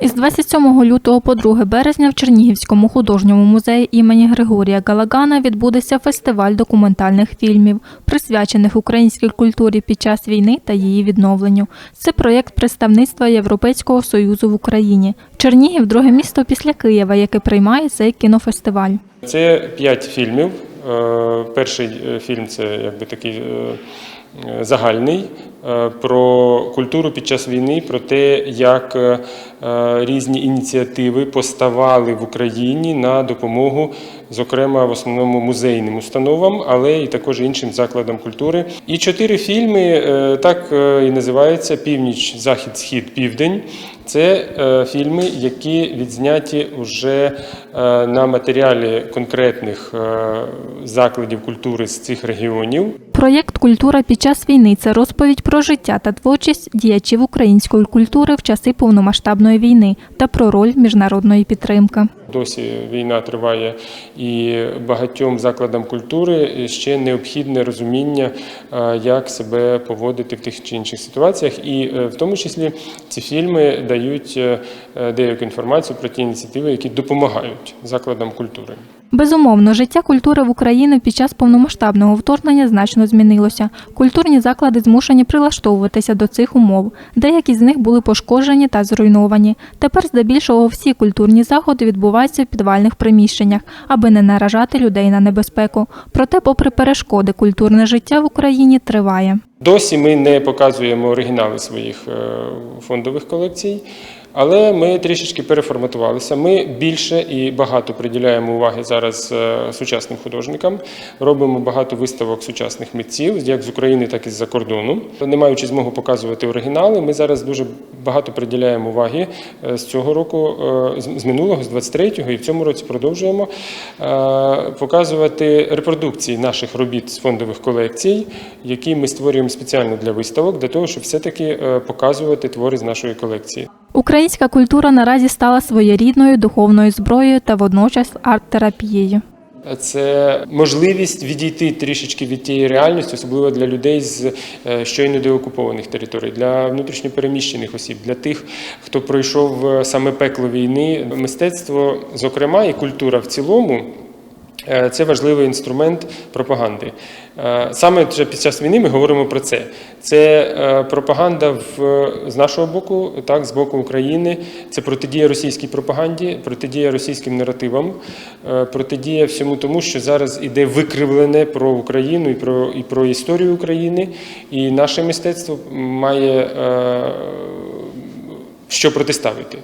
Із 27 лютого по 2 березня в Чернігівському художньому музеї імені Григорія Галагана відбудеться фестиваль документальних фільмів, присвячених українській культурі під час війни та її відновленню. Це проєкт представництва Європейського союзу в Україні. Чернігів друге місто після Києва, яке приймає цей кінофестиваль. Це п'ять фільмів. Е, Перший е, фільм це якби такий е, загальний про культуру під час війни, про те, як е, е, різні ініціативи поставали в Україні на допомогу, зокрема в основному музейним установам, але і також іншим закладам культури. І чотири фільми е, так е, і називаються Північ, Захід, Схід, Південь. Це е, фільми, які відзняті вже е, на матеріалі конкретних е, закладів культури з цих регіонів. Проєкт Культура під час війни це розповідь про життя та творчість діячів української культури в часи повномасштабної війни та про роль міжнародної підтримки. Досі війна триває, і багатьом закладам культури ще необхідне розуміння, е, як себе поводити в тих чи інших ситуаціях. І е, в тому числі ці фільми дають е, деяку інформацію про ті ініціативи, які допомагають закладам культури. Безумовно, життя культури в Україні під час повномасштабного вторгнення значно змінилося. Культурні заклади змушені прилаштовуватися до цих умов. Деякі з них були пошкоджені та зруйновані. Тепер здебільшого всі культурні заходи відбуваються в підвальних приміщеннях, аби не наражати людей на небезпеку. Проте, попри перешкоди, культурне життя в Україні триває. Досі ми не показуємо оригінали своїх е, фондових колекцій, але ми трішечки переформатувалися. Ми більше і багато приділяємо уваги зараз е, сучасним художникам. Робимо багато виставок сучасних митців, як з України, так і з-за кордону. Не маючи змогу показувати оригінали, ми зараз дуже багато приділяємо уваги е, з цього року, е, з минулого, з 23-го, і в цьому році продовжуємо показувати репродукції наших робіт з фондових колекцій, які ми створюємо спеціально для виставок, для того, щоб все-таки е, показувати твори з нашої колекції. Українська культура наразі стала своєрідною духовною зброєю та водночас арт-терапією. Це можливість відійти трішечки від тієї реальності, особливо для людей з е, щойно деокупованих територій, для внутрішньопереміщених осіб, для тих, хто пройшов е, саме пекло війни. Мистецтво, зокрема, і культура в цілому. Е, Це важливий інструмент пропаганди. Е, Саме вже під час війни ми говоримо про це. Це е, пропаганда в, з нашого боку, так, з боку України. Це протидія російській пропаганді, протидія російським наративам, протидія всьому тому, що зараз іде викривлене про Україну і про, і про історію України. І наше мистецтво має що протиставити.